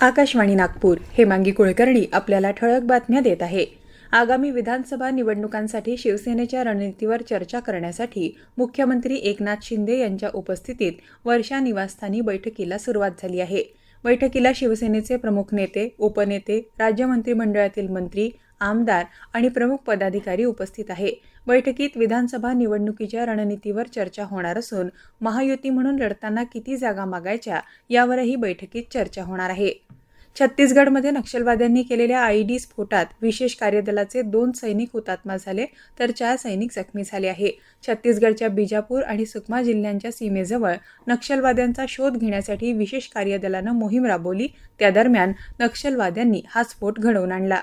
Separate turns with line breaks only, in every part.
आकाशवाणी नागपूर. हेमांगी कुलकर्णी आपल्याला ठळक बातम्या देत आहे. आगामी विधानसभा निवडणुकांसाठी शिवसेनेच्या रणनीतीवर चर्चा करण्यासाठी मुख्यमंत्री एकनाथ शिंदे यांच्या उपस्थितीत वर्षा निवासस्थानी बैठकीला सुरुवात झाली आहे. बैठकीला शिवसेनेचे प्रमुख नेते उपनेते राज्य मंत्रिमंडळातील मंत्री आमदार आणि प्रमुख पदाधिकारी उपस्थित आहे. बैठकीत विधानसभा निवडणुकीच्या रणनीतीवर चर्चा होणार असून महायुती म्हणून लढताना किती जागा मागायच्या यावरही बैठकीत चर्चा होणार आहे. छत्तीसगडमध्ये नक्षलवाद्यांनी केलेल्या आयईडी स्फोटात विशेष कार्यदलाचे दोन सैनिक हुतात्मा झाले तर चार सैनिक जखमी झाले आहे. छत्तीसगडच्या बिजापूर आणि सुकमा जिल्ह्यांच्या सीमेजवळ नक्षलवाद्यांचा शोध घेण्यासाठी विशेष कार्यदलानं मोहीम राबवली. त्या दरम्यान नक्षलवाद्यांनी हा स्फोट घडवून आणला.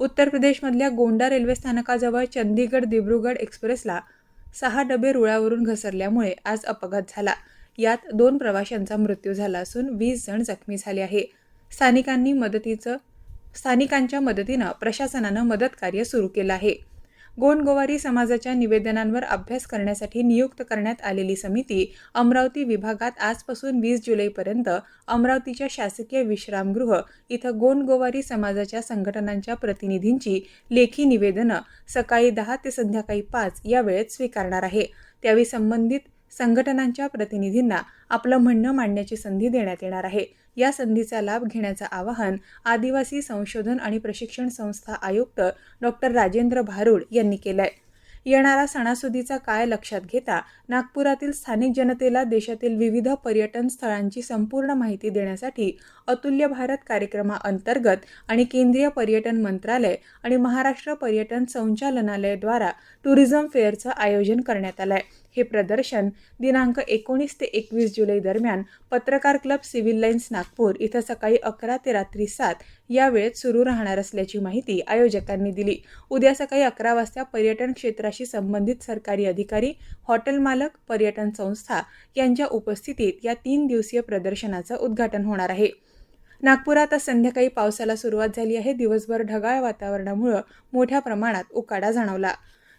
उत्तर प्रदेशमधल्या गोंडा रेल्वे स्थानकाजवळ चंदीगड दिब्रुगड एक्सप्रेसला सहा डबे रुळावरून घसरल्यामुळे आज अपघात झाला. यात दोन प्रवाशांचा मृत्यू झाला असून वीस जण जखमी झाले आहे. स्थानिकांनी मदतीचं स्थानिकांच्या मदतीनं प्रशासनानं मदतकार्य सुरू केलं आहे. गोंडगोवारी समाजाच्या निवेदनांवर अभ्यास करण्यासाठी नियुक्त करण्यात आलेली समिती अमरावती विभागात आजपासून वीस जुलैपर्यंत अमरावतीच्या शासकीय विश्रामगृह इथं गोंडगोवारी समाजाच्या संघटनांच्या प्रतिनिधींची लेखी निवेदनं सकाळी दहा ते संध्याकाळी पाच या वेळेत स्वीकारणार आहे. त्यावेळी संबंधित संघटनांच्या प्रतिनिधींना आपलं म्हणणं मांडण्याची संधी देण्यात येणार आहे. या संधीचा लाभ घेण्याचं आवाहन आदिवासी संशोधन आणि प्रशिक्षण संस्था आयुक्त डॉक्टर राजेंद्र भारूड यांनी केलंय. येणारा सणासुदीचा काळ लक्षात घेता नागपुरातील स्थानिक जनतेला देशातील विविध पर्यटन स्थळांची संपूर्ण माहिती देण्यासाठी अतुल्य भारत कार्यक्रमाअंतर्गत आणि केंद्रीय पर्यटन मंत्रालय आणि महाराष्ट्र पर्यटन संचालनालयाद्वारा टुरिझम फेअरचं आयोजन करण्यात आलं आहे हे प्रदर्शन दिनांक एकोणीस ते एकवीस जुलै दरम्यान पत्रकार क्लब सिव्हिल लाईन्स नागपूर इथं सकाळी अकरा ते रात्री सात या वेळेत सुरू राहणार असल्याची माहिती आयोजकांनी दिली. उद्या सकाळी अकरा वाजता पर्यटन क्षेत्राशी संबंधित सरकारी अधिकारी हॉटेल मालक पर्यटन संस्था यांच्या उपस्थितीत या तीन दिवसीय प्रदर्शनाचं उद्घाटन होणार आहे. नागपुरात आज संध्याकाळी पावसाला सुरुवात झाली आहे. दिवसभर ढगाळ वातावरणामुळं मोठ्या प्रमाणात उकाडा जाणवला.